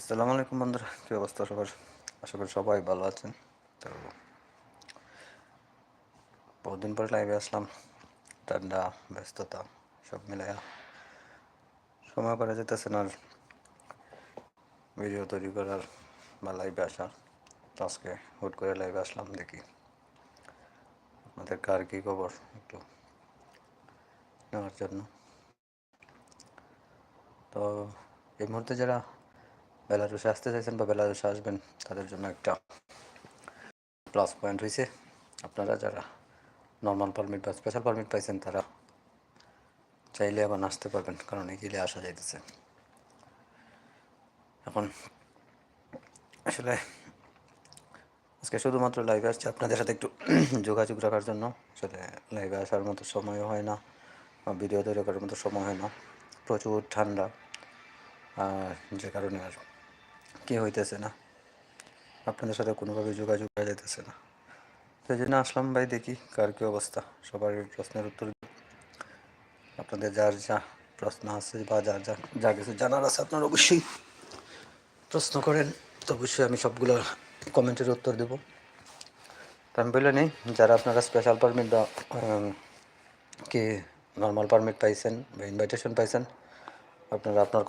আসসালামু আলাইকুম বন্ধুরা, কী অবস্থা সবার? আশা করি সবাই ভালো আছেন। তো বহুদিন পরে লাইভে আসলাম, ঠান্ডা, ব্যস্ততা, সব মিলাইয়া। সময় করা যেতেছে না ভিডিও তৈরি করার বা লাইভে আসার। আজকে হুট করে লাইভে আসলাম, দেখি আপনাদের কার কী খবর একটু নেওয়ার জন্য। তো এই মুহূর্তে যারা বেলারুসে আসতে চাইছেন বা বেলারুসে আসবেন, তাদের জন্য একটা প্লাস পয়েন্ট হয়েছে আপনারা যারা নর্মাল পারমিট বা স্পেশাল পারমিট পাইছেন, তারা চাইলে আবার আসতে পারবেন, কারণ এগিয়ে আসা যাইতেছে। এখন আসলে আজকে শুধুমাত্র লাইভে আসছে, আপনাদের সাথে একটু যোগাযোগ রাখার জন্য। আসলে লাইভে আসার মতো সময়ও হয় না ভিডিও তৈরি করার মতো সময় হয় না। প্রচুর ঠান্ডা, আর যে কারণে আর কি হইতেছে না? আপনাদের সাথে কোনোভাবে যোগাযোগ করা যাইতেছে না। সেই জন্য আসলাম ভাই, দেখি কার কী অবস্থা। সবার প্রশ্নের উত্তর আপনাদের যার যা প্রশ্ন আছে বা যার যা যা কিছু জানার আছে আপনার অবশ্যই প্রশ্ন করেন। তো অবশ্যই আমি সবগুলো কমেন্টের উত্তর দেবো। আমি বলে নিই, যারা আপনারা স্পেশাল পারমিট বা কি নর্মাল পারমিট পাইছেন বা ইনভাইটেশন পাইছেন, আপনারা আপনার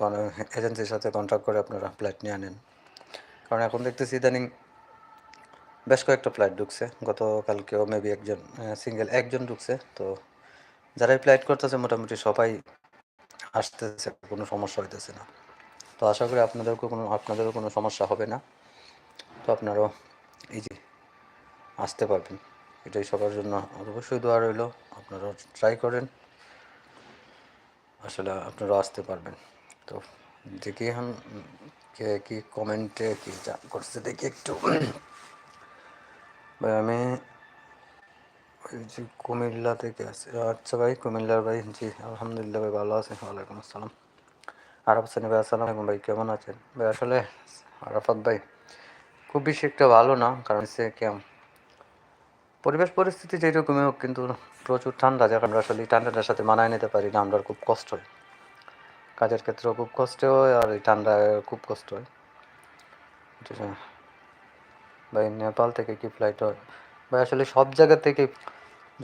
এজেন্সির সাথে কন্ট্যাক্ট করে আপনারা ফ্লাইট নিয়ে আনেন। কারণ এখন দেখতেছি ইদানিং বেশ কয়েকটা ফ্লাইট ঢুকছে। গতকালকেও মেবি একজন সিঙ্গেল একজন ঢুকছে। তো যারাই ফ্লাইট করতেছে, মোটামুটি সবাই আসতেছে, কোনো সমস্যা হইতেছে না। তো আশা করি আপনাদেরকেও কোনো, আপনাদেরও কোনো সমস্যা হবে না। তো আপনারাও ইজি আসতে পারবেন। এটাই সবার জন্য অবশ্যই দোয়া রইল। আপনারাও ট্রাই করেন। আসলে আপনারাও আসতে পারবেন। তো দেখি এখন কে কি কমেন্টে কি করছে দেখি একটু। ভাই, আমি ওই কুমিল্লা থেকে আছি আচ্ছা ভাই, কুমিল্লার ভাই, জি, আলহামদুলিল্লাহ ভাই ভালো আছেন ওয়ালাইকুম আসসালাম। আরব সানি ভাই, আসসালাম আলাইকুম ভাই, কেমন আছেন? ভাই, আসলে আরাফাত ভাই, খুব বেশি একটা ভালো না, কারণ সে কেমন? পরিবেশ পরিস্থিতি যেরকমই হোক, কিন্তু প্রচুর ঠান্ডা যখন আমরা আসলে ঠান্ডাটার সাথে মানায় নিতে পারি না, আমরা খুব কষ্ট। হয় কাজের ক্ষেত্রেও খুব কষ্ট হয় আর এই ঠান্ডায় খুব কষ্ট হয়। ভাই, নেপাল থেকে কি ফ্লাইট হয়? ভাই, আসলে সব জায়গা থেকে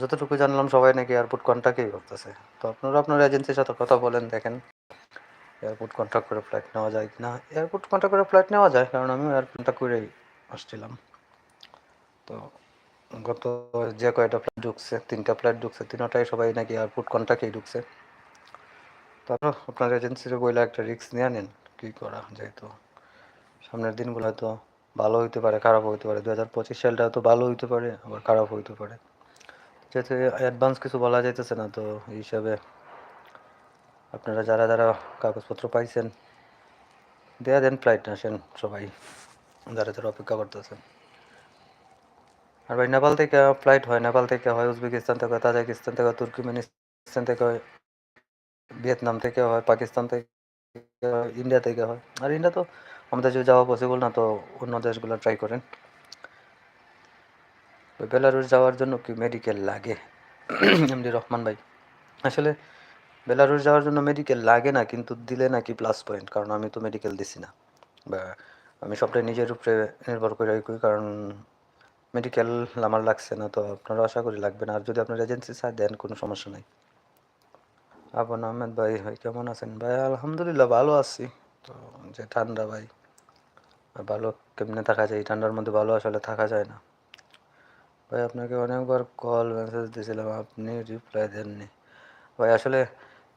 যতটুকু জানলাম সবাই নাকি এয়ারপোর্ট কন্ট্যাক্টই করতেছে। তো আপনারা আপনার এজেন্সির সাথে কথা বলেন, দেখেন এয়ারপোর্ট কন্ট্যাক্ট করে ফ্লাইট নেওয়া যায় কি না এয়ারপোর্ট কন্ট্যাক্ট করে ফ্লাইট নেওয়া যায়, কারণ আমি এয়ারপোর্ট কন্ট্যাক্ট করেই আসছিলাম। তো গত যে কয়টা ফ্লাইট ঢুকছে, তিনটা ফ্লাইট ঢুকছে তিনটাই সবাই নাকি এয়ারপোর্ট কন্ট্যাক্টেই ঢুকছে। তারপর আপনার এজেন্সির বইলে একটা রিস্ক নিয়ে নেন। কী করা যেহেতু সামনের দিনগুলো হয়তো ভালো হইতে পারে, খারাপ হইতে পারে। দু হাজার পঁচিশ সালটা হয়তো ভালো হইতে পারে, আবার খারাপ হইতে পারে। যেহেতু অ্যাডভান্স কিছু বলা যাইতেছে না, তো এই হিসাবে আপনারা যারা যারা কাগজপত্র পাইছেন, দেয়া দেন ফ্লাইট আসেন সবাই যারা যারা অপেক্ষা করতেছেন। আর ভাই, নেপাল থেকে ফ্লাইট হয়, নেপাল থেকে হয়, উজবেকিস্তান থেকে তাজিকিস্তান থেকে তুর্কমেনিস্তান থেকে হয়। ভিয়েতনাম থেকে হয়, পাকিস্তান থেকে হয় ইন্ডিয়া থেকে হয়। আর ইন্ডিয়া তো আমাদের যে যাওয়া পসিবল না, তো অন্য দেশগুলো ট্রাই করেন। বেলারুস যাওয়ার জন্য কি মেডিকেল লাগে? এমডি রহমান ভাই, আসলে বেলারুস যাওয়ার জন্য মেডিকেল লাগে না, কিন্তু দিলে নাকি প্লাস পয়েন্ট কারণ আমি তো মেডিকেল দিছি না। বা আমি সবটাই নিজের উপরে নির্ভর করে করি কারণ মেডিকেল আমার লাগছে না, তো আপনারা আশা করি লাগবে না। আর যদি আপনার এজেন্সি চায় দেন, কোনো সমস্যা নাই। আপন আহমেদ ভাই ভাই কেমন আছেন? ভাই, আলহামদুলিল্লাহ ভালো আছি। তো যে ঠান্ডা ভাই ভালো কেমনে থাকা যায়? এই ঠান্ডার মধ্যে ভালো আসলে থাকা যায় না। ভাই, আপনাকে অনেকবার কল মেসেজ দিয়েছিলাম, আপনি রিপ্লাই দেননি। ভাই, আসলে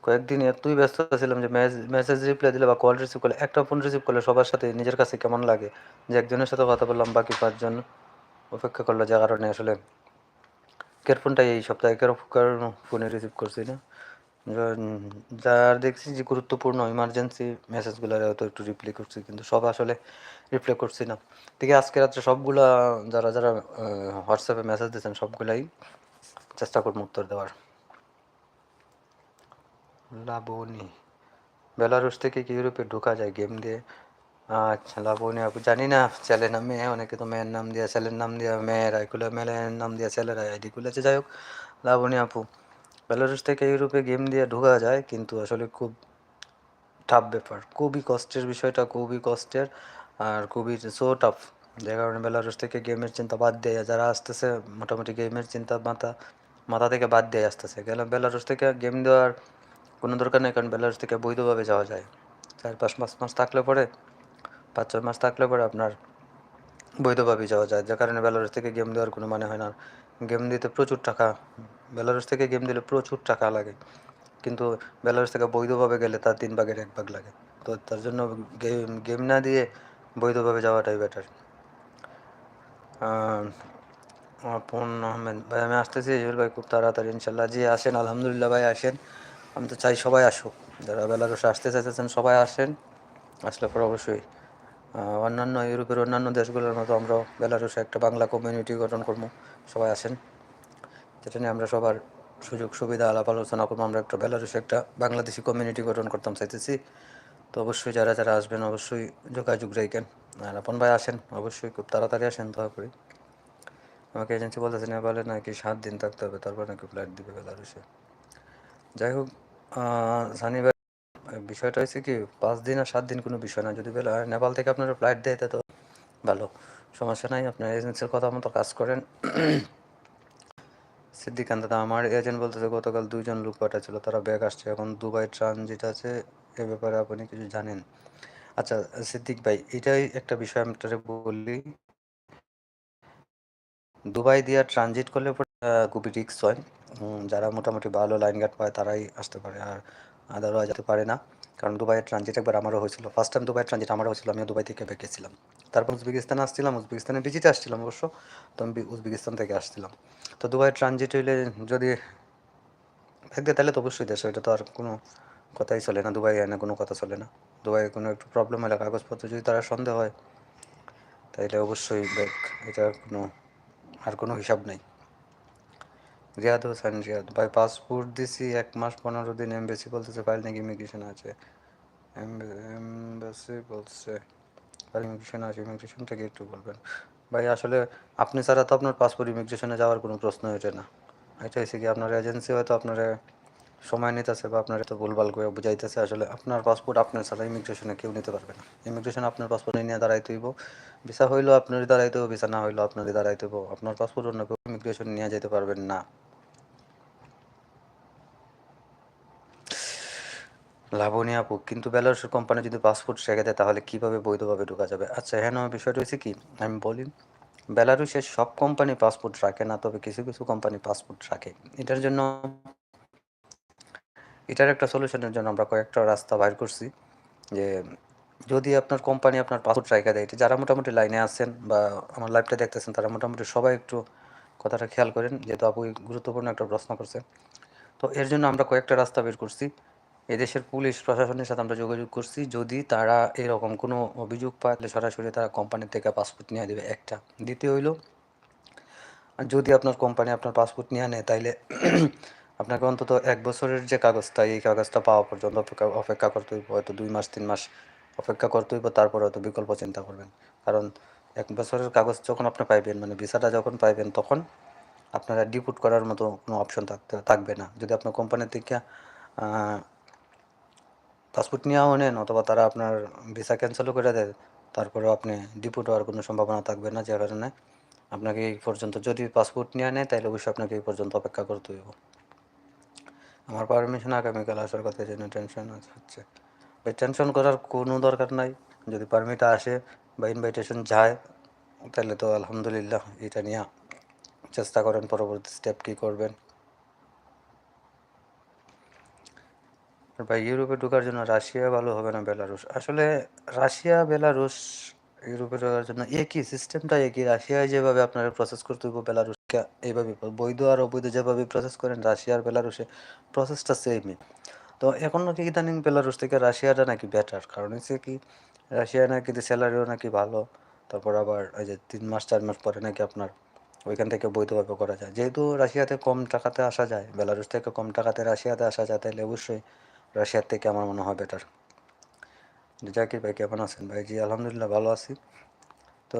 কয়েকদিন এতই ব্যস্ত ছিলাম যে মেসেজ রিপ্লাই দিলে বা কল রিসিভ করলে, একটা ফোন রিসিভ করলে সবার সাথে নিজের কাছে কেমন লাগে? যে একজনের সাথে কথা বললাম, বাকি পাঁচজন অপেক্ষা করল যে কারণে আসলে কের ফোনটাই এই সপ্তাহে কের ফোনে রিসিভ করছি না। যার দেখছি যে গুরুত্বপূর্ণ ইমার্জেন্সি মেসেজগুলো হয়তো একটু রিপ্লাই করছি, কিন্তু সব আসলে রিপ্লাই করছি না। দেখি আজকে রাত্রে সবগুলা, যারা যারা হোয়াটসঅ্যাপে মেসেজ দিয়েছেন, সবগুলাই চেষ্টা করব উত্তর দেওয়ার। লাবণী বেলারুস থেকে কি ইউরোপে ঢোকা যায় গেম দিয়ে? আচ্ছা লাবণী আপু, জানি না ছেলে না মেয়ে, অনেকে তো মেয়ের নাম দিয়ে, ছেলের নাম দিয়ে মেয়েরা, এগুলো মেয়ের নাম দিয়ে ছেলেরা আইডি খুলেছে যাই হোক। লাবণী আপু বেলারুস থেকে ইউরোপে গেম দিয়ে ঢোকা যায়, কিন্তু আসলে খুব টাফ ব্যাপার। খুবই কষ্টের বিষয়টা, খুবই কষ্টের আর খুবই সো টাফ যে কারণে বেলারুস থেকে গেমের চিন্তা বাদ দিয়ে যারা আসতেছে, মোটামুটি গেমের চিন্তা মাথা মাথা থেকে বাদ দিয়ে আসতেছে। গেলাম বেলারুস থেকে গেম দেওয়ার কোনো দরকার নেই, কারণ বেলারুস থেকে বৈধভাবে যাওয়া যায়। চার, পাঁচ মাস মাস থাকলে পরে, পাঁচ, ছয় মাস থাকলে পরে আপনার বৈধভাবে যাওয়া যায়। যে কারণে বেলারুস থেকে গেম দেওয়ার কোনো মানে হয় না। গেম দিতে প্রচুর টাকা বেলারুস থেকে গেম দিলে প্রচুর টাকা লাগে। কিন্তু বেলারুস থেকে বৈধভাবে গেলে তার তিন ভাগের এক ভাগ লাগে। তো তার জন্য গেম গেম না দিয়ে বৈধভাবে যাওয়াটাই বেটার আপন আহমেদ ভাই আমি আসতেছি ইজুল ভাই, খুব তাড়াতাড়ি, ইনশাল্লাহ। জি, আসেন, আলহামদুলিল্লাহ, ভাই, আসেন। আমি তো চাই সবাই আসুক। যারা বেলারুসে আসতে চাইতেছেন, সবাই আসেন। আসলে পর অবশ্যই অন্যান্য ইউরোপের অন্যান্য দেশগুলোর মতো আমরা বেলারুসে একটা বাংলা কমিউনিটি গঠন করব। সবাই আসেন। যেটা নিয়ে আমরা সবার সুযোগ, সুবিধা, আলাপ আলোচনা করব। আমরা একটা বেলারুসে একটা বাংলাদেশি কমিউনিটি গঠন করতাম চাইতেছি। তো অবশ্যই যারা যারা আসবেন অবশ্যই যোগাযোগ রেখেন আর আপন ভাই আসেন, অবশ্যই খুব তাড়াতাড়ি আসেন, দয়া করি। আমাকে এজেন্সি বলতেছে নেপালে নাকি সাত দিন থাকতে হবে, তারপর নাকি ফ্লাইট দিবে বেলারুসে যাই হোক সানি বিষয়টা হয়েছে কি, পাঁচ দিন আর সাত দিন কোনো বিষয় না। যদি বেলা নেপাল থেকে আপনারা ফ্লাইট দেয়, তো ভালো। সমস্যা নাই, আপনার এজেন্সির কথা মতো কাজ করেন। সিদ্দিকান দাদা আমার এজেন্ট বলতেছে, গতকাল দুইজন লোক পাঠাচ্ছিল, তারা ব্যাগ আসছে। এখন দুবাই ট্রানজিট আছে, এ ব্যাপারে আপনি কিছু জানেন? আচ্ছা সিদ্দিক ভাই, এটাই একটা বিষয় আমি বলি। দুবাই দিয়ে ট্রানজিট করলে খুবই রিক্স হয়। যারা মোটামুটি ভালো লাইন গার্ড পায়, তারাই আসতে পারে। আর আদারওয়াইজ যেতে পারে না। কারণ দুবাইয়ের ট্রানজিট একবার আমারও হয়েছিল। ফার্স্ট টাইম দুবাইয়ের ট্রানজিট আমারও হয়েছিল, আমিও দুবাই থেকে বেঁকেছিলাম তারপর উজবেকিস্তানে আসছিলাম, উজবেকিস্তানে ভিজিটে আসছিলাম অবশ্য, তো আমি উজবেকিস্তান থেকে আসছিলাম। তো দুবাইয়ের ট্রানজিট হইলে যদি একদিন তাহলে তো অবশ্যই দেশে, এটা তো আর কোনো কথাই চলে না, দুবাই এনে কোনো কথা চলে না। দুবাই কোনো একটু প্রবলেম হলে কাগজপত্র যদি তারা সন্দেহ হয়, তাইলে অবশ্যই ব্যাগ এটা কোনো আর কোনো হিসাব নেই। রিয়াদ হোসেন, রিয়াদ। ভাই, পাসপোর্ট দিছি, এক মাস পনেরো দিন এমবেসি বলতেছে, ফাইল নাকি ইমিগ্রেশন আছে। এমবেসি বলছে, ফাইল ইমিগ্রেশন আছে ইমিগ্রেশন থেকে একটু বলবেন। ভাই, আসলে আপনি ছাড়া তো আপনার পাসপোর্ট ইমিগ্রেশনে যাওয়ার কোনো প্রশ্ন ওঠে না। এটা হচ্ছে কি আপনার এজেন্সি হয়তো আপনার সময় নিতেছে বা আপনার তো ভুলভাল করে বুঝাইতেছে, আসলে আপনার পাসপোর্ট আপনার ছাড়া ইমিগ্রেশনে কেউ নিতে পারবে না। ইমিগ্রেশন আপনার পাসপোর্ট নিয়ে দাঁড়াইতে হইব ভিসা হইলেও আপনারই দাঁড়াইতে হবে ভিসা না হইলেও আপনারই দাঁড়াইতে হইব আপনার পাসপোর্ট অন্য কেউ ইমিগ্রেশন নিয়ে যেতে পারবেন না। লাবণী আপু, কিন্তু বেলারুসের কোম্পানি যদি পাসপোর্ট রেখে দেয়, তাহলে কীভাবে বৈধভাবে ঢোকা যাবে? আচ্ছা হ্যাঁ বিষয়টা হচ্ছে কি? আমি বলি বেলারুসের সব কোম্পানি পাসপোর্ট রাখে না, তবে কিছু কিছু কোম্পানি পাসপোর্ট রাখে। এটার জন্য, এটার একটা সলিউশনের জন্য আমরা কয়েকটা রাস্তা বাইর করছি, যে যদি আপনার কোম্পানি আপনার পাসপোর্ট রেখে দেয়, যারা মোটামুটি লাইনে আছেন বা আমার লাইফটা দেখতেছেন, তারা মোটামুটি সবাই একটু কথাটা খেয়াল করেন যেহেতু আপু গুরুত্বপূর্ণ একটা প্রশ্ন করছে। তো এর জন্য আমরা কয়েকটা রাস্তা বের করছি। এদেশের পুলিশ প্রশাসনের সাথে আমরা যোগাযোগ করছি। যদি তারা এরকম কোনো অভিযোগ পায়, তাহলে সরাসরি তারা কোম্পানির থেকে পাসপোর্ট নিয়ে দেবে একটা। দ্বিতীয় হইল, যদি আপনার কোম্পানি আপনার পাসপোর্ট নিয়ে নেয়, তাইলে আপনাকে অন্তত এক বছরের যে কাগজটা, এই কাগজটা পাওয়া পর্যন্ত অপেক্ষা অপেক্ষা করতে হয়তো দুই মাস, তিন মাস অপেক্ষা করতে হইব তারপর হয়তো বিকল্প চিন্তা করবেন। কারণ এক বছরের কাগজ যখন আপনি পাইবেন মানে ভিসাটা যখন পাইবেন, তখন আপনারা ডিপুট করার মতো কোনো অপশন থাকতে, থাকবে না। যদি আপনার কোম্পানির থেকে পাসপোর্ট নেওয়াও নেন, অথবা তারা আপনার ভিসা ক্যান্সেলও করে দেয়, তারপরেও আপনি ডিপুট হওয়ার কোনো সম্ভাবনা থাকবে না, যে কারণে আপনাকে এই পর্যন্ত যদি পাসপোর্ট নেওয়া নেয়, তাহলে অবশ্যই আপনাকে এই পর্যন্ত অপেক্ষা করতে হইব। আমার পারমিশন আগামীকাল আসার কথা জন্য টেনশন হচ্ছে। টেনশন করার কোনো দরকার নাই। যদি পারমিট আসে বা ইনভাইটেশন যায়, তাহলে তো আলহামদুলিল্লাহ এটা নিয়ে চেষ্টা করেন পরবর্তী স্টেপ কী করবেন। বা ইউরোপে ঢোকার জন্য রাশিয়া ভালো হবে না বেলারুশ? আসলে রাশিয়া, বেলারুশ, ইউরোপে ঢোকার জন্য একই সিস্টেমটা একই। রাশিয়ায় যেভাবে আপনারা প্রসেস করতে হইব, বেলারুশকে এইভাবে বৈধ আর অবৈধ যেভাবে প্রসেস করেন, রাশিয়া আর বেলারুশে প্রসেসটা সেমই তো এখন নাকি ইদানিং বেলারুশ থেকে রাশিয়াটা নাকি বেটার কারণ হচ্ছে কি, রাশিয়া নাকি স্যালারিও নাকি ভালো, তারপর আবার ওই যে তিন মাস, চার মাস পরে নাকি আপনার ওইখান থেকে বৈধভাবে করা যায়। যেহেতু রাশিয়াতে কম টাকাতে আসা যায়, বেলারুশ থেকে কম টাকাতে রাশিয়াতে আসা যায়, তাহলে অবশ্যই রাশিয়ার থেকে আমার মনে হয় বেটার জাকির ভাই কেমন আছেন? ভাই জি, আলহামদুলিল্লাহ ভালো আছি। তো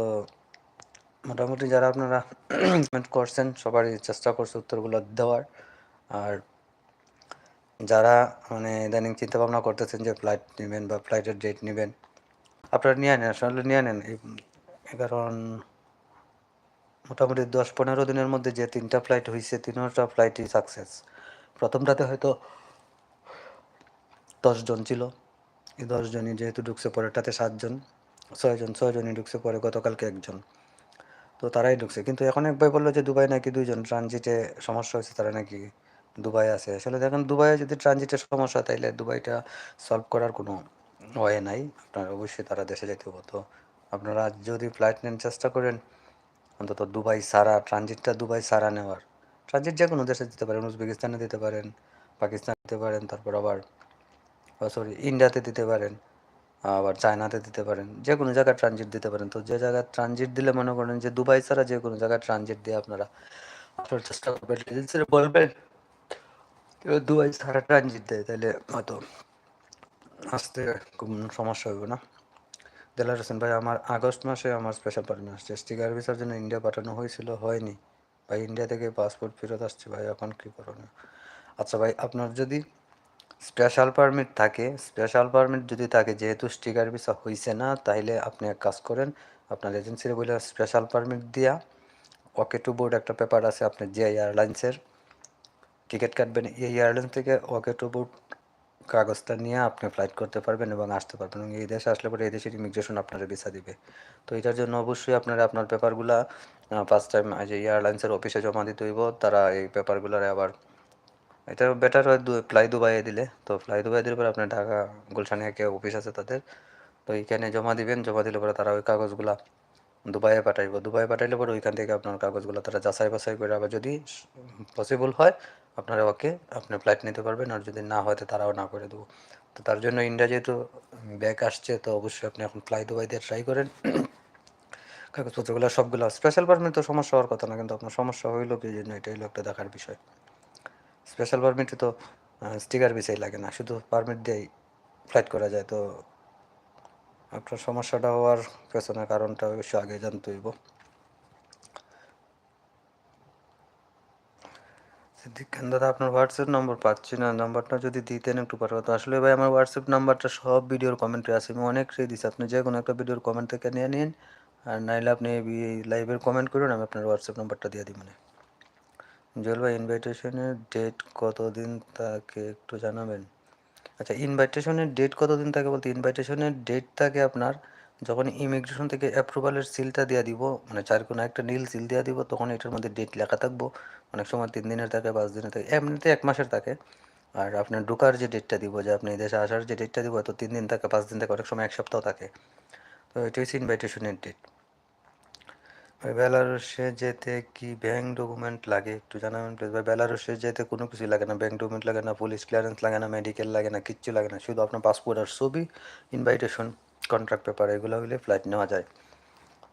মোটামুটি যারা আপনারা কমেন্ট করছেন, সবারই চেষ্টা করছে উত্তরগুলো দেওয়ার। আর যারা মানে ইদানিং চিন্তা ভাবনা করতেছেন যে ফ্লাইট নেবেন বা ফ্লাইটের ডেট নেবেন, আপনারা নিয়ে নেন, আসলে নিয়ে নেন। কারণ মোটামুটি দশ পনেরো দিনের মধ্যে যে তিনটা ফ্লাইট হয়েছে তিনটা ফ্লাইটই সাকসেস প্রথমটাতে হয়তো দশজন ছিল। এই দশজনই যেহেতু ঢুকছে পরেরটাতে সাতজন ছয়জন ছয়জনই ঢুকছে পরে, গতকালকে একজন। তো তারাই ঢুকছে। কিন্তু এখন এক ভাই বলল যে দুবাই নাকি দুইজন ট্রানজিটে সমস্যা হয়েছে, তারা নাকি দুবাই আছে। আসলে দেখেন দুবাইয়ে যদি ট্রানজিটের সমস্যা, তাইলে দুবাইটা সলভ করার কোনো ওয়ে নাই। আপনার অবশ্যই তারা দেশে যেতে হতো আপনারা যদি ফ্লাইট নেন, চেষ্টা করেন অন্তত দুবাই সারা ট্রানজিটটা দুবাই সারা নেওয়ার। ট্রানজিট যে কোনো দেশে দিতে পারেন, উজবেকিস্তানে দিতে পারেন, পাকিস্তান দিতে পারেন, তারপর আবার সরি ইন্ডিয়াতে দিতে পারেন, আবার চায়নাতে দিতে পারেন। যে কোনো জায়গায় ট্রানজিট দিতে পারেন। তো যে জায়গায় ট্রানজিট দিলে মনে করেন যে দুবাই ছাড়া যে কোনো জায়গায় ট্রানজিট দিয়ে আপনারা চেষ্টা করবেন। বলবেন কেউ দুবাই ছাড়া ট্রানজিট দেয়, তাহলে হয়তো আসতে কোনো সমস্যা হবে না। দেলার হোসেন ভাই, আমার আগস্ট মাসে আমার স্পেশাল পারমিট আসছে। স্টিকার ভিসার জন্য ইন্ডিয়া পাঠানো হয়েছিল, হয়নি। ভাই ইন্ডিয়া থেকে পাসপোর্ট ফেরত আসছে, ভাই, এখন কী করণীয়? আচ্ছা ভাই, আপনার যদি স্পেশাল পারমিট থাকে স্পেশাল পারমিট যদি থাকে, যেহেতু স্টিকার ভিসা হয়েছে না, তাইলে আপনি এক কাজ করেন, আপনার এজেন্সির বলে স্পেশাল পারমিট দিয়া ওকে টু বোর্ড একটা পেপার আছে, আপনি যে এয়ারলাইন্সের টিকিট কাটবেন এই এয়ারলাইন্স থেকে ওকে টু বোর্ড কাগজটা নিয়ে আপনি ফ্লাইট করতে পারবেন এবং আসতে পারবেন এবং এই দেশে আসলে পরে এই দেশের ইমিগ্রেশন আপনারা ভিসা দিবে। তো এটার জন্য অবশ্যই আপনারা আপনার পেপারগুলা ফার্স্ট টাইম যে এয়ারলাইন্সের অফিসে জমা দিতে হইব, তারা এই পেপারগুলারে আবার এটা বেটার হয় ফ্লাই দুবাইয়ে দিলে। তো ফ্লাই দুবাই দিলে পরে আপনার ঢাকা, গুলশানে একে অফিস আছে তাদের। তো এইখানে জমা দিবেন, জমা দিলে পরে তারা ওই কাগজগুলা দুবাইয়ে পাঠাইব। দুবাইয়ে পাঠাইলে পরে ওইখান থেকে আপনার কাগজগুলো তারা যাচাই বাছাই করে আবার যদি পসিবল হয়, আপনারা ওকে, আপনি ফ্লাইট নিতে পারবেন আর যদি না হয় তো তারাও না করে দেবো। তো তার জন্য ইন্ডিয়া যেহেতু ব্যাক আসছে, তো অবশ্যই আপনি এখন ফ্লাই দুবাই দিয়ে ট্রাই করেন। কাগজপত্রগুলো সবগুলো স্পেশাল পারমিট তো সমস্যা হওয়ার কথা না, কিন্তু আপনার সমস্যা হইল কি জন্য? এটাই হলো একটা দেখার বিষয়। স্পেশাল পারমিটে তো স্টিকার বিষয় লাগে না, শুধু পারমিট দিয়েই ফ্লাইট করা যায়। তো আপনার সমস্যাটা হওয়ার পেছনে কারণটা অবশ্যই আগে জানতে হইব। সিদ্দিকান দাদা, আপনার হোয়াটসঅ্যাপ নম্বর পাচ্ছি না। নাম্বারটা যদি দিতেন একটু পাঠাবো তো আসলে ভাই, আমার হোয়াটসঅ্যাপ নাম্বারটা সব ভিডিওর কমেন্টে আছে। আমি অনেক রে দিচ্ছি আপনি যে কোনো একটা ভিডিওর কমেন্ট থেকে নিয়ে নিন। আর নাইলে আপনি লাইভের কমেন্ট করুন, আমি আপনার হোয়াটসঅ্যাপ নাম্বারটা দিয়ে দিই মানে। জল ভাই ইনভাইটেশনের ডেট কতদিন তাকে একটু জানাবেন? আচ্ছা ইনভাইটেশনের ডেট কতদিন থাকে বলতে? ইনভাইটেশনের ডেট থাকে আপনার যখন ইমিগ্রেশন থেকে অ্যাপ্রুভালের সিলটা দিয়ে দিব মানে চার কোনো একটা নীল সিল দিয়ে দিব, তখন এটার মধ্যে ডেট লেখা থাকব। অনেক সময় তিন দিনের থাকে, পাঁচ দিনের থাকে, এমনিতে এক মাসের থাকে। আর আপনার ঢোকার যে ডেটটা দিব, যে আপনি দেশে আসার যে ডেটটা দিব তো তিন দিন থাকে, পাঁচ দিন থাকে, অনেক সময় এক সপ্তাহ থাকে। তো এটা হচ্ছে ইনভাইটেশনের ডেট ভাই বেলারুসে যেতে কি ব্যাংক ডকুমেন্ট লাগে? একটু জানাবেন প্লিজ ভাই বেলারুসে যেতে কোনো কিছু লাগে না ব্যাংক ডকুমেন্ট লাগে না পুলিশ ক্লিয়ারেন্স লাগে না মেডিকেল লাগে না, কিচ্ছু লাগে না, শুধু আপনার পাসপোর্ট আর ছবি ইনভাইটেশন কন্ট্রাক্ট পেপার এগুলো হলে ফ্লাইট নেওয়া যায়।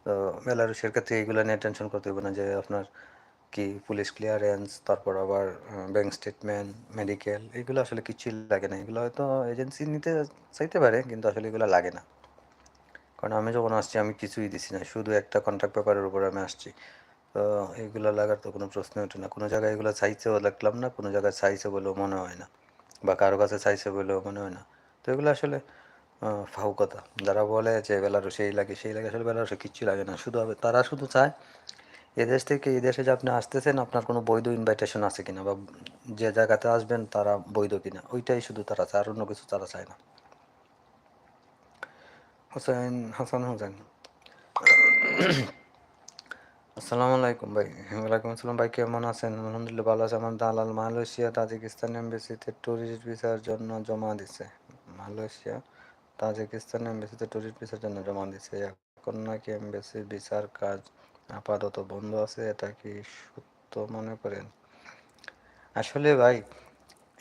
তো বেলারুসের ক্ষেত্রে এগুলো নিয়ে টেনশন করতে হবে না যে আপনার কি পুলিশ ক্লিয়ারেন্স তারপর আবার ব্যাংক স্টেটমেন্ট মেডিকেল এগুলো আসলে কিছুই লাগে না। এগুলো হয়তো এজেন্সি নিতে চাইতে পারে, কিন্তু আসলে এগুলো লাগে না। কারণ আমি যখন আসছি, আমি কিছুই দিছি না। শুধু একটা কন্ট্রাক্ট পেপারের উপর আমি আসছি। তো এগুলো লাগার তো কোনো প্রশ্ন ওঠে না। কোনো জায়গায় এগুলো চাইছেও লাগলাম না, কোনো জায়গায় চাইছে বলেও মনে হয় না। বা কারও কাছে চাইছে বলেও মনে হয় না। তো এগুলো আসলে ফাউ কথা। যারা বলে যে বেলারু সেই লাগে সেই লাগে, আসলে বেলারুসে কিচ্ছু লাগে না। শুধু হবে তারা শুধু চায়, এদেশ থেকে এই দেশে যে আপনি আসতেছেন, আপনার কোনো বৈধ ইনভাইটেশন আছে কিনা? বা যে জায়গাতে আসবেন, তারা বৈধ কিনা? ওইটাই শুধু তারা চায়, আর অন্য কিছু তারা চায় না। হোসেন, হাসান হোসেন। আসসালামু আলাইকুম ভাই। ওয়ালাইকুম আসসালাম ভাই, কেমন আছেন? আলহামদুলিল্লাহ ভালো আছে। আমার দালাল মালয়েশিয়া, তাজিকিস্তান এমবেসিতে ট্যুরিস্ট ভিসার জন্য জমা দিছে। মালয়েশিয়া, তাজিকিস্তান এমবেসিতে ট্যুরিস্ট ভিসার জন্য জমা দিছে। এখন নাকি এমবেসি ভিসার কাজ আপাতত বন্ধ আছে, এটা কি সত্য মনে করেন? আসলে ভাই,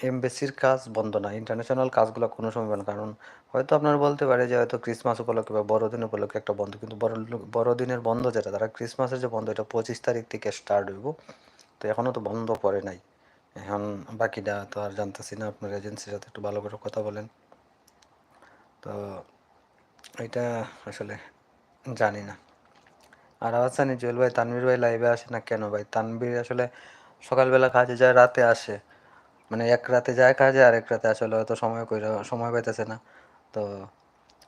এমবেসির কাজ বন্ধ না। ইন্টারন্যাশনাল কাজগুলো কোনো সময় বন্ধ কারণ হয়তো আপনার বলতে পারে যে হয়তো ক্রিসমাস উপলক্ষে বা বড়দিন উপলক্ষে একটা বন্ধ, কিন্তু বড় বড়দিনের বন্ধ যেটা, তারা ক্রিসমাসের যে বন্ধ, এটা পঁচিশ তারিখ থেকে স্টার্ট হইব। তো এখনও তো বন্ধ পড়ে নাই। এখন বাকিটা তো আর জানতেছি না, আপনার এজেন্সির সাথে একটু ভালো করে কথা বলেন। তো এটা আসলে জানি না। আর আওয়াজ জানি জুয়েল ভাই, তানভীর ভাই লাইভে আসে না কেন ভাই? তানভীর আসলে সকালবেলা কাজে যায়, রাতে আসে। মানে এক রাতে যায় কাজে আর এক রাতে আসলে হয়তো সময় কইরা সময় পাইতেছে না। তো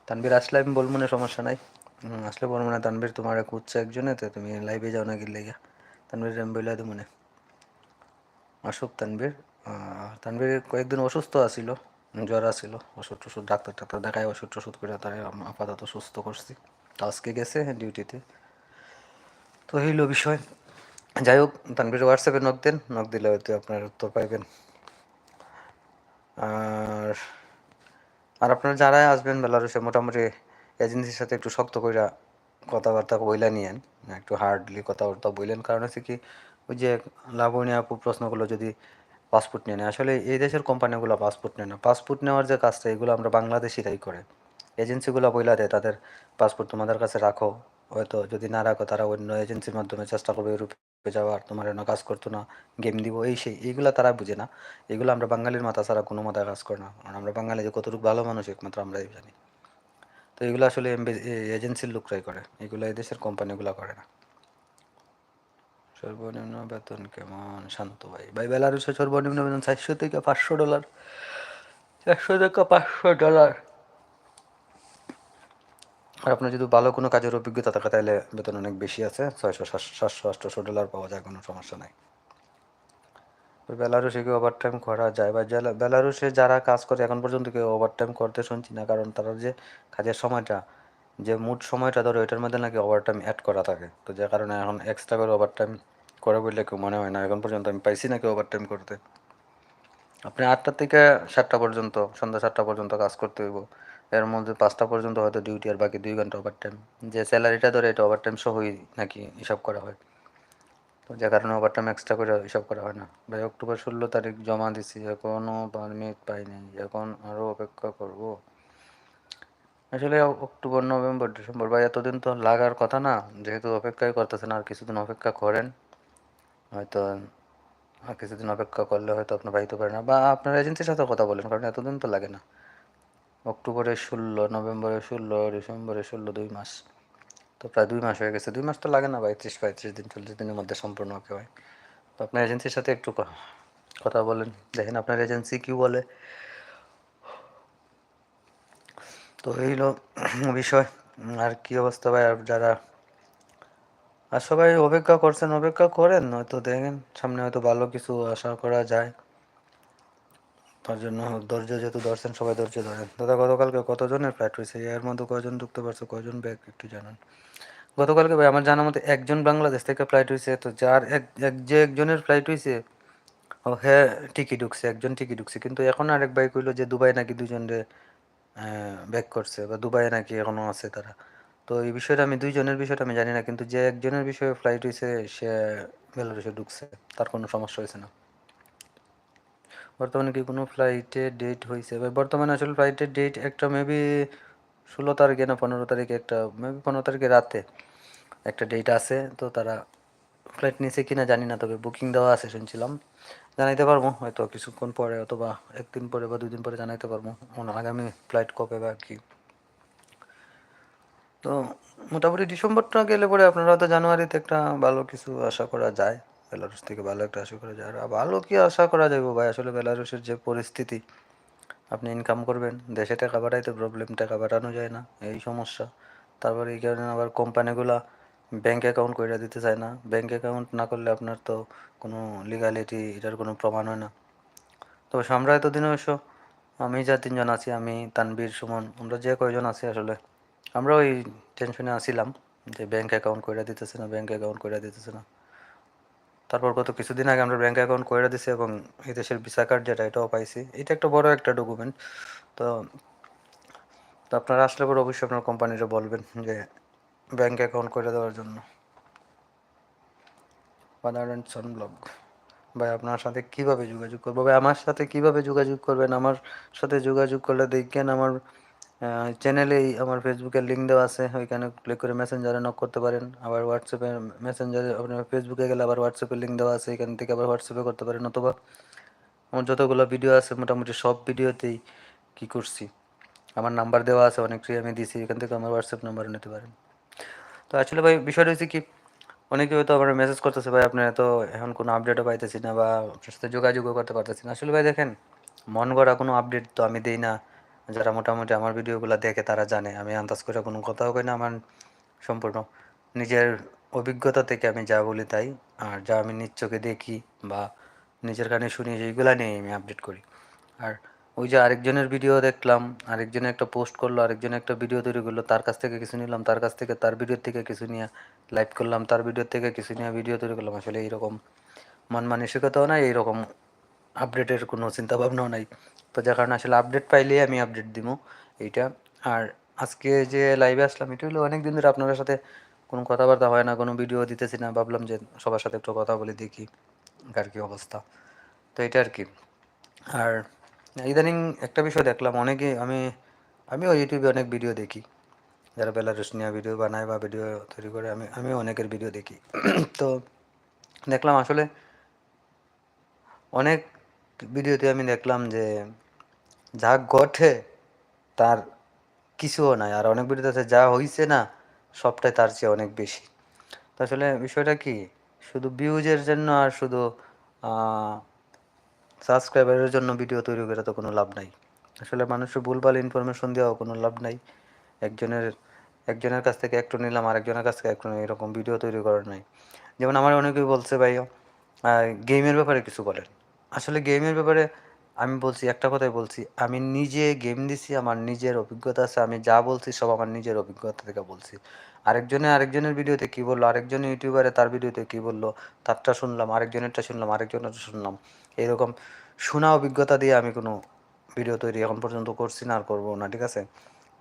তানবীর আসলে আমি বলব না সমস্যা নাই। আসলে বলব না তানবীর তোমার খুঁজছে একজনে, তো তুমি লাইভে যাও না গিয়া তানবীর আমি বলে দেবো মনে আসুক তানবীর তানবীর কয়েকদিন অসুস্থ আছিল, জ্বর আছিল ওষুধ টষুধ ডাক্তার টাক্তার দেখায় ওষুধ টষুধ করে তারা আপাতত সুস্থ করছি। তো আজকে গেছে ডিউটিতে তো হইল বিষয়। যাই হোক তানবীর হোয়াটসঅ্যাপে নক দেন নক দিলে হয়তো আপনার উত্তর পাইবেন। আর আর আপনারা যারাই আসবেন বেলারুসে মোটামুটি এজেন্সির সাথে একটু শক্ত কইরা কথাবার্তা বইলা নিয়েন, একটু হার্ডলি কথাবার্তা বইলেন। কারণ হচ্ছে কি, ওই যে লাবণী আপু প্রশ্ন করল যদি পাসপোর্ট নিয়ে নেয়, আসলে এই দেশের কোম্পানিগুলো পাসপোর্ট নেয় না। পাসপোর্ট নেওয়ার যে কাজটা, এগুলো আমরা বাংলাদেশিরাই করে। এজেন্সিগুলো বইলা দেয়, তাদের পাসপোর্ট তোমাদের কাছে রাখো। হয়তো যদি না রাখো, তারা অন্য এজেন্সির মাধ্যমে চেষ্টা করবে ইউরোপে যাওয়ার তোমার এনে কাজ করতো না গেম দিব, এই সেই, এইগুলো তারা বুঝে না। এগুলো আমরা বাঙালির মাথা ছাড়া কোনো মাথায় কাজ করে না। কারণ আমরা বাঙালি যে কতটুকু ভালো মানুষ, একমাত্র আমরাই জানি। তো এগুলো আসলে এজেন্সির লোকরাই করে। এগুলো এই দেশের কোম্পানিগুলো করে না। সর্বনিম্ন বেতন কেমন? শান্ত ভাই। ভাই, বেলারুসে সর্বনিম্ন বেতন চারশো থেকে পাঁচশো ডলার চারশো থেকে পাঁচশো ডলার আর আপনার যদি ভালো কোনো কাজের অভিজ্ঞতা থাকে, তাহলে বেতন অনেক বেশি আছে, ছয়শো সাতশো আটশো ডলার পাওয়া যায়, কোনো সমস্যা নাই। বেলারুসে কি ওভার টাইম করা যায়? বা বেলারুসে যারা কাজ করে, এখন পর্যন্ত কেউ ওভার টাইম করতে শুনছি না, কারণ তারা যে কাজের সময়টা, যে মুড সময়টা ধরো, এটার মধ্যে নাকি ওভার টাইম অ্যাড করা থাকে। তো যে কারণে এখন এক্সট্রা করে ওভার টাইম করে বললে কেউ মনে হয় না, এখন পর্যন্ত আমি পাইছি নাকি ওভার টাইম করতে। আপনি আটটা থেকে সাতটা পর্যন্ত, সন্ধ্যা সাতটা পর্যন্ত কাজ করতে হইব। এর মধ্যে পাঁচটা পর্যন্ত হয়তো ডিউটি আর বাকি দুই ঘণ্টা ওভার টাইম যে স্যালারিটা ধরে এটা ওভার টাইম সহই নাকি হিসাব করা হয়? তো যে কারণে ওভার টাইম এক্সট্রা করে হিসাব করা হয় না। ভাই, অক্টোবর ষোলো তারিখ জমা দিছি এখনও পারমিট পাইনি এখন আরও অপেক্ষা করব। আসলে অক্টোবর, নভেম্বর, ডিসেম্বর বা এতদিন তো লাগার কথা না, যেহেতু অপেক্ষাই করতেছেন, আর কিছুদিন অপেক্ষা করেন, হয়তো আর কিছুদিন অপেক্ষা করলে হয়তো আপনার পাইতে পারে না। বা আপনার এজেন্সির সাথে কথা বলেন, কারণ এতদিন তো লাগে না। অক্টোবরে ষোলো নভেম্বরে ষোলো ডিসেম্বরে ষোলো দুই মাস। তো প্রায় দুই মাস হয়ে গেছে। দুই মাস তো লাগে না ভাই, ত্রিশ, পঁয়ত্রিশ দিন, চল্লিশ দিনের মধ্যে সম্পূর্ণ ওকে হয় তো আপনার এজেন্সির সাথে একটু কথা বলেন। দেখেন আপনার এজেন্সি কি বলে। তো এই হলো বিষয়। আর কি অবস্থা ভাই? আর যারা আর সবাই অপেক্ষা করছেন, অপেক্ষা করেন। হয়তো দেখেন সামনে হয়তো ভালো কিছু আশা করা যায়। তার জন্য ধৈর্য যেহেতু ধরছেন, সবাই ধৈর্য ধরেন। দাদা, গতকালকে কতজনের ফ্লাইট হয়েছে? এর মধ্যে কয়জন ঢুকতে পারছে, কয়জন ব্যাগ একটু জানান। গতকালকে ভাই, আমার জানার মতে একজন বাংলাদেশ থেকে ফ্লাইট হয়েছে, তো যার এক এক, যে একজনের ফ্লাইট হয়েছে, ও হ্যাঁ টিকি ঢুকছে, একজন টিকি ঢুকছে। কিন্তু এখন আরেক ভাই কইলো যে দুবাই নাকি দুজনে ব্যাক করছে, বা দুবাইয়ে নাকি এখনও আছে তারা। তো এই বিষয়টা আমি, দুইজনের বিষয়টা আমি জানি না, কিন্তু যে একজনের বিষয়ে ফ্লাইট হয়েছে, সে বেলারুসে ঢুকছে, তার কোনো সমস্যা হয়েছে না। বর্তমানে কি কোনো ফ্লাইটে ডেট হয়েছে বা বর্তমানে আসলে ফ্লাইটের ডেট একটা মেবি ষোলো তারিখে না পনেরো তারিখে একটা মেবি পনেরো তারিখে রাতে একটা ডেট আছে। তো তারা ফ্লাইট নিয়েছে কিনা জানি না, তবে বুকিং দেওয়া আছে শুনছিলাম। জানাইতে পারব, হয়তো কিছুক্ষণ পরে অথবা একদিন পরে বা দুই দিন পরে জানাইতে পারব। মনে আগামী ফ্লাইট কবে বা কি। তো মোটামুটি ডিসেম্বরটা গেলে পরে আপনারা হয়তো জানুয়ারিতে একটা ভালো কিছু আশা করা যায়। বেলারুস থেকে ভালো একটা আশা করা যায়। আর ভালো কি আশা করা যাবে ভাই? আসলে বেলারুসের যে পরিস্থিতি, আপনি ইনকাম করবেন, দেশে টাকা পাঠাইতে প্রবলেম টাকা পাঠানো যায় না, এই সমস্যা। তারপরে এই কারণে আবার কোম্পানিগুলা ব্যাঙ্ক অ্যাকাউন্ট করে দিতে চায় না। ব্যাঙ্ক অ্যাকাউন্ট না করলে আপনার তো কোনো লিগালিটি এটার কোনো প্রমাণ হয় না। তবে আমরা এতদিন অবশ্য, আমি যা তিনজন আছি, আমি তানবীর সুমন, আমরা যে কয়জন আছি আসলে, আমরা ওই টেনশনে আছিলাম যে ব্যাঙ্ক অ্যাকাউন্ট করে দিতেছে না ব্যাঙ্ক অ্যাকাউন্ট করে দিতেছে না। তারপর গত কিছুদিন আগে আমরা ব্যাঙ্ক অ্যাকাউন্ট করে দিছি এবং এই দেশের ভিসা কার্ড যেটা, এটাও পাইছি। এটা একটা বড় একটা ডকুমেন্ট তো তো আপনারা আসলে পরে অবশ্যই আপনার কোম্পানিটা বলবেন যে ব্যাঙ্ক অ্যাকাউন্ট করে দেওয়ার জন্য। ব্লগ ভাই, আপনার সাথে কীভাবে যোগাযোগ করব? ভাই, আমার সাথে কীভাবে যোগাযোগ করবেন? আমার সাথে যোগাযোগ করলে দেখবেন আমার চ্যানেলেই আমার ফেসবুকের লিঙ্ক দেওয়া আছে, ওইখানে ক্লিক করে মেসেঞ্জারে নক করতে পারেন। আবার হোয়াটসঅ্যাপে মেসেঞ্জারে আপনার ফেসবুকে গেলে আবার হোয়াটসঅ্যাপের লিঙ্ক দেওয়া আছে, এখান থেকে আবার হোয়াটসঅ্যাপে করতে পারেন। অথবা আমার যতগুলো ভিডিও আছে, মোটামুটি সব ভিডিওতেই কি করছি। আমার নাম্বার দেওয়া আছে অনেকটাই আমি দিছি, এখান থেকে আমার হোয়াটসঅ্যাপ নাম্বার নিতে পারেন। তো আসলে ভাই বিষয়টা হচ্ছে কি, অনেকে হয়তো আমার মেসেজ করতেছে, ভাই, আপনার তো এখন কোনো আপডেটও পাইতেছি না বা আপনার সাথে যোগাযোগও করতে পারতেছি না। আসলে ভাই, দেখেন, মন গড়া কোনো আপডেট তো আমি দিই না। যারা মোটামুটি আমার ভিডিওগুলো দেখে তারা জানে। আমি আন্দাজ করে কোনো কথাও কই না, আমার সম্পূর্ণ। নিজের অভিজ্ঞতা থেকে আমি যা বলি তাই। আর যা আমি নিজ চোখে দেখি বা নিজের কানে শুনি, সেইগুলা নিয়ে আমি আপডেট করি। আর ওই যে আরেকজনের ভিডিও দেখলাম, আরেকজনে একটা পোস্ট করল, আরেকজনে একটা ভিডিও তৈরি করল, তার কাছ থেকে কিছু নিলাম, তার কাছ থেকে তার ভিডিও থেকে কিছু নিয়ে লাইভ করলাম, তার ভিডিওর থেকে কিছু নিয়ে ভিডিও তৈরি করলাম। আসলে এইরকম মন মানসিকতাও নাই, এইরকম আপডেটের কোনো চিন্তা ভাবনাও নাই। তো যার কারণে আসলে আপডেট পাইলেই আমি আপডেট দিব এইটা। আর আজকে যে লাইভে আসলাম, এটা হলো অনেক দিন ধরে আপনাদের সাথে কোনো কথাবার্তা হয় না, কোনো ভিডিও দিতেছি না, ভাবলাম যে সবার সাথে একটু কথা বলে দেখি কার কী অবস্থা। তো এটা আর কি। আর ইদানিং একটা বিষয় দেখলাম, অনেকে আমি আমিও ইউটিউবে অনেক ভিডিও দেখি। যারা বেলারুস নিয়ে ভিডিও বানায় বা ভিডিও তৈরি করে, আমি, আমিও অনেকের ভিডিও দেখি। তো দেখলাম আসলে অনেক ভিডিওতে আমি দেখলাম যে যা ঘটে তার কিছুও নাই, আর অনেক ভিডিওতে আছে, যা হইছে না, সবটাই তার চেয়ে অনেক বেশি। তো আসলে বিষয়টা কি, শুধু ভিউজের জন্য আর শুধু সাবস্ক্রাইবারের জন্য ভিডিও তৈরি করে তো কোনো লাভ নাই। আসলে মানুষের ভুলভাল ইনফরমেশন দেওয়াও কোনো লাভ নাই। একজনের একজনের কাছ থেকে একটু নিলাম, আরেকজনের কাছ থেকে একটু এরকম ভিডিও তৈরি করার নাই। যেমন আমার অনেকেই বলছে ভাই গেমের ব্যাপারে কিছু বলেন। আসলে গেমের ব্যাপারে আমি বলছি, একটা কথাই বলছি, আমি নিজে গেম দিছি, আমার নিজের অভিজ্ঞতা আছে, আমি যা বলছি সব আমার নিজের অভিজ্ঞতা থেকে বলছি। আরেকজনে আরেকজনের ভিডিওতে কী বলল, আরেকজন ইউটিউবারে তার ভিডিওতে কী বলল, তারটা শুনলাম, আরেকজনেরটা শুনলাম আরেকজনেরটা শুনলাম এরকম শোনা অভিজ্ঞতা দিয়ে আমি কোনো ভিডিও তৈরি এখন পর্যন্ত করছি না আর করব না, ঠিক আছে?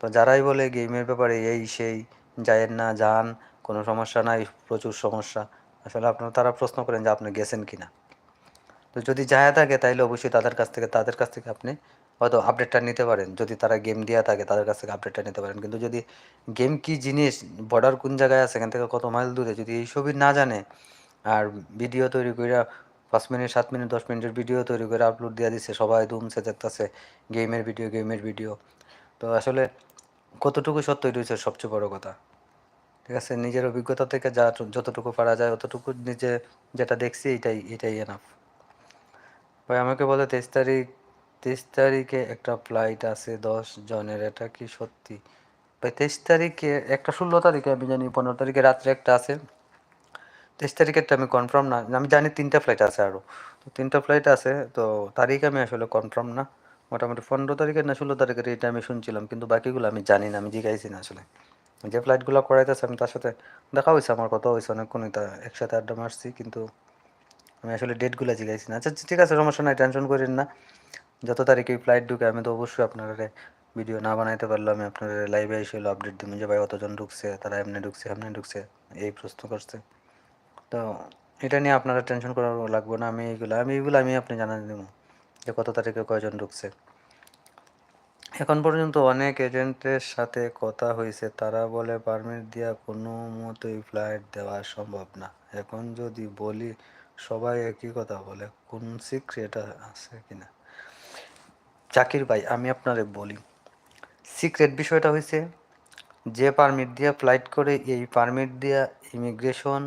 তো যারাই বলে গেমের ব্যাপারে এই সেই, যায়েন না, যান, কোনো সমস্যা নাই, প্রচুর সমস্যা, আসলে আপনারা তারা প্রশ্ন করেন যে আপনি গেছেন কি না তো যদি যায় থাকে, তাইলে অবশ্যই তাদের কাছ থেকে, তাদের কাছ থেকে আপনি হয়তো আপডেটটা নিতে পারেন। যদি তারা গেম দেওয়া থাকে, তাদের কাছ থেকে আপডেটটা নিতে পারেন। কিন্তু যদি গেম কি জিনিস বর্ডার কোন জায়গায় আছে, এখান থেকে কত মাইল দূরে, যদি এইসবই না জানে, আর ভিডিও তৈরি করে পাঁচ মিনিট, সাত মিনিট, দশ মিনিটের ভিডিও তৈরি করে আপলোড দিয়ে দিচ্ছে সবাই দুমছে দেখতেছে গেমের ভিডিও গেমের ভিডিও তো আসলে কতটুকু সত্য হচ্ছে সবচেয়ে বড় কথা। ঠিক আছে? নিজের অভিজ্ঞতা থেকে যা, যতটুকু পারা যায়, অতটুকু নিজে যেটা দেখছি, এটাই এটাই এনাফ ভাই, আমাকে বলে তেইশ তারিখ, তেইশ তারিখে একটা ফ্লাইট আছে, দশ জনের, এটা কি সত্যি? ভাই, তেইশ তারিখে, একটা ষোলো তারিখে, আমি জানি পনেরো তারিখে রাত্রে একটা আছে। তেইশ তারিখেরটা আমি কনফার্ম না, আমি জানি তিনটা ফ্লাইট আছে আরও তো তিনটা ফ্লাইট আছে, তো তারিখ আমি আসলে কনফার্ম না। মোটামুটি পনেরো তারিখের না ষোলো তারিখের এটা আমি শুনছিলাম, কিন্তু বাকিগুলো আমি জানি না, আমি জিগাইছি না আসলে। যে ফ্লাইটগুলো করাইতেছে, আমি তার সাথে দেখা হয়েছে আমার কথা হয়েছে অনেকক্ষণই তা একসাথে আড্ডা মারছি, কিন্তু আমি আসলে ডেটগুলো জিগাইছি না। আচ্ছা ঠিক আছে, সমস্যা নাই টেনশন করেন না। যত তারিখে ফ্লাইট ঢুকে, আমি তো অবশ্যই আপনারা ভিডিও না বানাইতে পারলে আমি আপনার লাইভে এসে হলো আপডেট দিব। যে ভাই অতজন ঢুকছে, তারা এমনি ঢুকছে এমনি ঢুকছে, এই প্রশ্ন করছে। তো এটা নিয়ে আপনারা টেনশন করার লাগবে না, আমি এইগুলো আমি এইগুলো, আমি আপনি জানাই দেবো যে কত তারিখে কয়জন ঢুকছে। এখন পর্যন্ত অনেক এজেন্টের সাথে কথা হয়েছে, তারা বলে পারমিট দেওয়া কোনো মতোই ফ্লাইট দেওয়া সম্ভব না। এখন যদি বলি সবাই একই কথা বলে, কোন সিক্রেট আছে কিনা? চাকির ভাই, আমি আপনারে বলি সিক্রেট বিষয়টা হয়েছে যে পারমিট দিয়ে ফ্লাইট করে, এই পারমিট দিয়ে ইমিগ্রেশন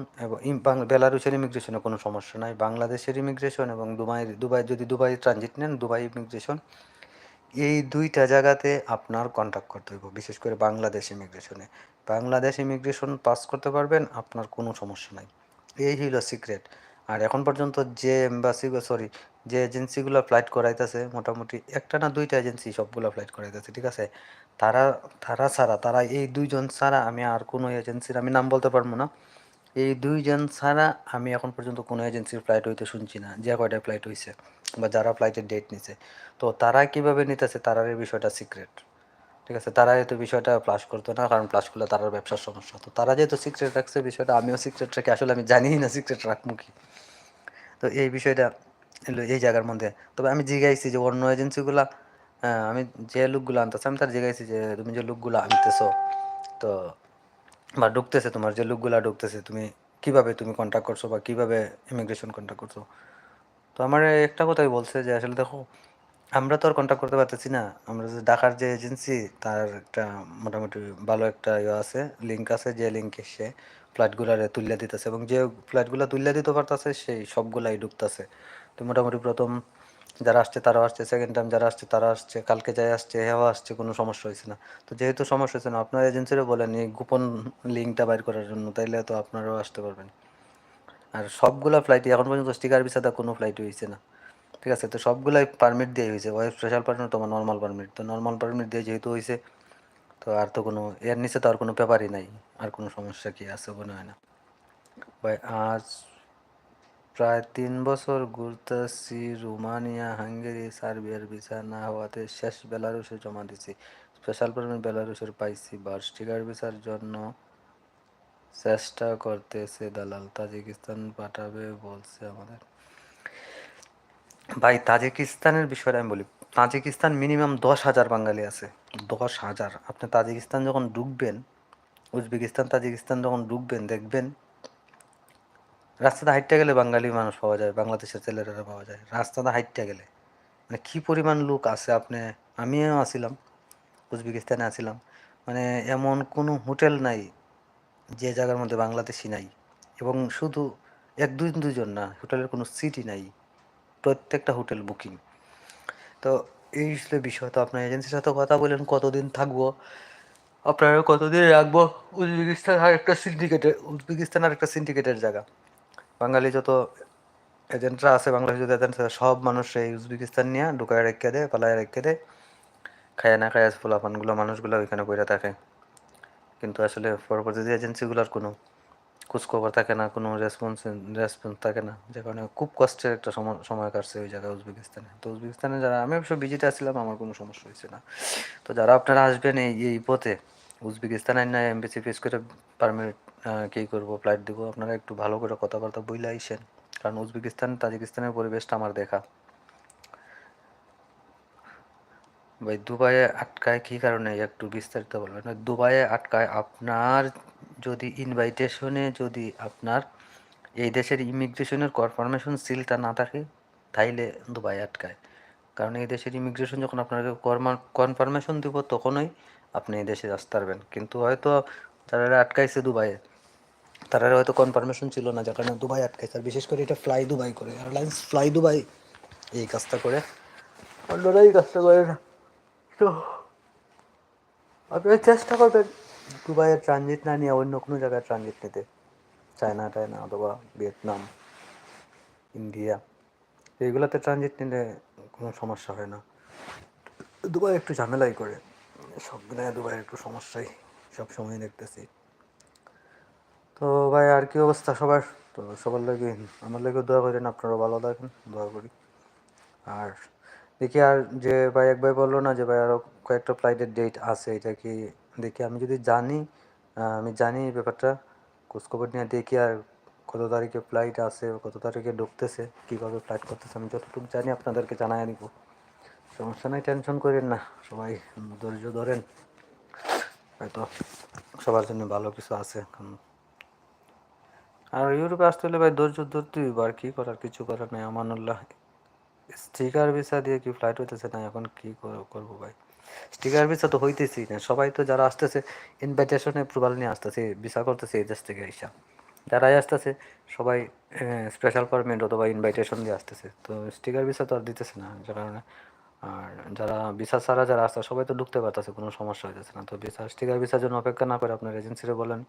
এবং বেলারুসের ইমিগ্রেশনে কোনো সমস্যা নাই, বাংলাদেশের ইমিগ্রেশন এবং দুবাই দুবাই, যদি দুবাই ট্রানজিট নেন, দুবাই ইমিগ্রেশন এই দুইটা জায়গাতে আপনার কন্ট্যাক্ট করতে হইব, বিশেষ করে বাংলাদেশ ইমিগ্রেশনে বাংলাদেশ ইমিগ্রেশন পাস করতে পারবেন, আপনার কোনো সমস্যা নাই। এই হইল সিক্রেট আর এখন পর্যন্ত যে এম্বাসি সরি যে এজেন্সিগুলো ফ্লাইট করাইতেছে, মোটামুটি একটা না দুইটা এজেন্সি সবগুলো ফ্লাইট করাইতেছে, ঠিক আছে? তারা তারা ছাড়া, তারা এই দুইজন ছাড়া আমি আর কোনো এজেন্সির আমি নাম বলতে পারব না। এই দুইজন ছাড়া আমি এখন পর্যন্ত কোনো এজেন্সির ফ্লাইট হইতে শুনছি না, যে কয়টায় ফ্লাইট হয়েছে বা যারা ফ্লাইটের ডেট নিছে। তো তারা কীভাবে নিতেছে তারার এই বিষয়টা সিক্রেট ঠিক আছে? তারা যেহেতু বিষয়টা প্লাস করতো না, কারণ প্লাস করলে তারার ব্যবসার সমস্যা তো তারা যেহেতু সিক্রেট রাখছে বিষয়টা, আমিও সিক্রেট রাখি, আসলে আমি জানিই না সিক্রেট রাখব কি। তো এই বিষয়টা এই জায়গার মধ্যে। তবে আমি জিগাইছি যে অন্য এজেন্সিগুলা আমি যে লুকগুলো আনতেছি, আমি তার জিগাইছি যে তুমি যে লুকগুলো আনতেছো, তো বা ঢুকতেছে তোমার, যে লুকগুলো ঢুকতেছে, তুমি কীভাবে তুমি কন্ট্যাক্ট করছ বা কীভাবে ইমিগ্রেশন কন্ট্যাক্ট করছ? তো আমার একটা কথাই বলছে যে, আসলে দেখো আমরা তো আর কন্ট্যাক্ট করতে পারতেছি না। আমরা যে ঢাকার যে এজেন্সি তার একটা মোটামুটি ভালো একটা ইয়ে আছে লিঙ্ক আছে, যে লিঙ্কে সে ফ্লাইটগুলারে তুলে দিতেছে এবং যে ফ্লাইটগুলো তুলে দিতে পারতেছে, সেই সবগুলাই ঢুকতেছে। তো মোটামুটি প্রথম যারা আসছে, তারাও আসছে সেকেন্ড টাইম যারা আসছে, তারা আসছে, কালকে যাই আসছে হেওয়া আসছে, কোনো সমস্যা হয়েছে না। তো যেহেতু সমস্যা হয়েছে না, আপনার এজেন্সিরও বলেন, এই গোপন লিঙ্কটা বাইর করার জন্য, তাইলে তো আপনারাও আসতে পারবেন। আর সবগুলো ফ্লাইটই এখন পর্যন্ত স্টিকার ভিসাতে কোনো ফ্লাইটই হয়েছে না। ঠিক আছে, তো সবগুলাই পারমিট দিয়ে হয়েছে। ওই স্পেশাল পারমিট তোমার নর্মাল পারমিট তো নর্মাল পারমিট দিয়ে যেহেতু হয়েছে, তো আর তো কোনো, এর নিচে তো আর কোনো পেপারই নাই। আর কোনো সমস্যা কি আছে মনে হয় না। ভাই, আজ প্রায় তিন বছর ঘুরতেছি রোমানিয়া, হাঙ্গেরি, সার্বিয়ার ভিসা না হওয়াতে শেষ বেলারুসে জমা দিছি। স্পেশাল পারমিট বেলারুসের পাইছি বার স্টিকার ভিসার জন্য। চেষ্টা করতেছে দালাল, তাজিকিস্তান পাঠাবে বলছে আমাদের। ভাই, তাজিকিস্তানের বিষয়টা আমি বলি, তাজিকিস্তান মিনিমাম দশ হাজার বাঙালি আছে। দশ হাজার। আপনি তাজিকিস্তান যখন ঢুকবেন, উজবেকিস্তান, তাজিকিস্তান যখন ঢুকবেন, দেখবেন রাস্তাতে হাইটটা গেলে বাঙালি মানুষ পাওয়া যায়, বাংলাদেশের ছেলেরা পাওয়া যায়। রাস্তাতে হাইটটা গেলে। মানে কী পরিমাণ লোক আছে আপনি, আমিও আসিলাম উজবেকিস্তানে আসিলাম মানে এমন কোনো হোটেল নাই যে জায়গার মধ্যে বাংলাদেশি নাই। এবং শুধু এক দুই দুজন না, হোটেলের কোনো সিটি নাই। প্রত্যেকটা হোটেল বুকিং। তো এই ছিল বিষয়। তো আপনার এজেন্সির সাথে কথা বলেন, কতদিন থাকব? আপনারা কতদিন রাখব? উজবেকিস্তান আর একটা সিন্ডিকেটের উজবেকিস্তান আর একটা সিন্ডিকেটের জায়গা। বাঙালি যত এজেন্টরা আছে বাংলাদেশ যত এজেন্ট সব মানুষ এই উজবেকিস্তান নিয়ে ঢুকায় রেখে দেয়, পালায় রেখে দেয়। খায় না খায় ফুলাফানগুলো মানুষগুলো ওইখানে বইরা থাকে। কিন্তু আসলে পরবর্তী এজেন্সিগুলোর কোনো খোঁজখবর থাকে না, কোনো রেসপন্স রেসপন্স থাকে না। যে কারণে খুব কষ্টের একটা সময় কাটছে ওই জায়গায় উজবেকিস্তানে। তো উজবেকিস্তানে যারা, আমি অবশ্য ভিজিটে আসছিলাম আমার কোনো সমস্যা হয়েছে না। তো যারা আপনারা আসবেন এই এই পথে, উজবেকিস্তান না এমবিসি ফেস করে পারমিট কী করব ফ্লাইট দিব, আপনারা একটু ভালো করে কথাবার্তা বইলে আইসেন। কারণ উজবেকিস্তান, তাজিকিস্তানের পরিবেশটা আমার দেখা। ভাই, দুবাইয়ে আটকায় কী কারণে, একটু বিস্তারিত বলবেন? দুবাইয়ে আটকায় আপনার যদি ইনভাইটেশনে যদি আপনার এই দেশের ইমিগ্রেশনের কনফার্মেশন সিলটা না থাকে, তাইলে দুবাই আটকায়। কারণ এই দেশের ইমিগ্রেশন যখন আপনাকে কনফার্মেশন দিব, তখনই আপনি এই দেশে আসতে পারবেন কিন্তু হয়তো তারা আটকাইছে দুবাইয়ে তারা হয়তো কনফার্মেশন ছিল না, যার কারণে দুবাই আটকাইছে। আর বিশেষ করে এটা ফ্লাই দুবাই করে। এয়ারলাইন্স ফ্লাই দুবাই, এই কাজটা করে। অন্যরা এই কাজটা করে না। তো আপনারা চেষ্টা করবেন। দুবাইয়ের ট্রানজিট না নিয়ে অন্য কোনো জায়গায় ট্রানজিট নিতে? চায়না টায়না অথবা ভিয়েতনাম, ইন্ডিয়া, এইগুলোতে ট্রানজিট নিলে কোনো সমস্যা হয় না। দুবাই একটু ঝামেলাই করে। সব দিনে দুবাই একটু সমস্যাই সব সময় দেখতেছি। তো ভাই, আর কি অবস্থা সবার? তো সবার লাগে, আমার লাগে দোয়া করেন আপনারা ভালো থাকেন, দোয়া করি। আর দেখি, আর যে ভাই, এক ভাই বলল না যে ভাই আরও কয়েকটা ফ্লাইটের ডেট আছে, এটা কি দেখি আমি যদি জানি আমি জানি এই ব্যাপারটা, খোঁজখবর নিয়ে দেখি আর কত তারিখে ফ্লাইট আসে কত তারিখে ঢুকতেছে, কীভাবে ফ্লাইট করতেছে, আমি যতটুকু জানি আপনাদেরকে জানাই দিব। সমস্যা নাই টেনশন করেন না, সবাই ধৈর্য ধরেন। হয়তো সবার জন্য ভালো কিছু আছে এখন আর ইউরোপে আসতে হলে ভাই ধৈর্য ধরতেই আর কী করার, কিছু করার নেই। আমানুল্লাহ স্টিকার ভিসা দিয়ে কি ফ্লাইট হইতেছে না, এখন কি করব ভাই? স্টিকার ভিসা তো হইতেছি না। সবাই তো যারা আসতেছে ইনভাইটেশন অ্যাপ্রুভাল নিয়ে আসতেছে ভিসা করতেছে এই দেশ থেকে এসা। যারাই আসতেছে, সবাই স্পেশাল পারমিট অথবা ইনভাইটেশন দিয়ে আসতেছে। তো স্টিকার ভিসা তো আর দিতেছে না, যার কারণে আর যারা ভিসা ছাড়া যারা আসতে সবাই তো ঢুকতে পারতেছে, কোনো সমস্যা হইতেছে না। তো ভিসা স্টিকার ভিসার জন্য অপেক্ষা না করে আপনার এজেন্সিরে বলেন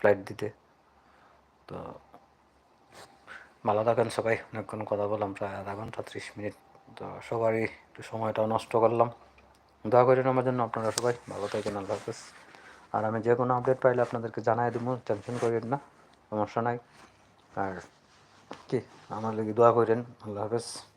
ফ্লাইট দিতে। তো ভালো থাকেন সবাই। অনেকক্ষণ কথা বললাম, প্রায় আধা ঘণ্টা ত্রিশ মিনিট। তো সবারই একটু সময়টাও নষ্ট করলাম। দোয়া করেন আমার জন্য আপনারা সবাই। ভালো থাকেন, আল্লাহ হাফেজ। আর আমি যে কোনো আপডেট পাইলে আপনাদেরকে জানাই দেবো, টেনশন করেন না, সমস্যা নাই। আর কি, আমার লাগে দোয়া করেন, আল্লাহ হাফেজ।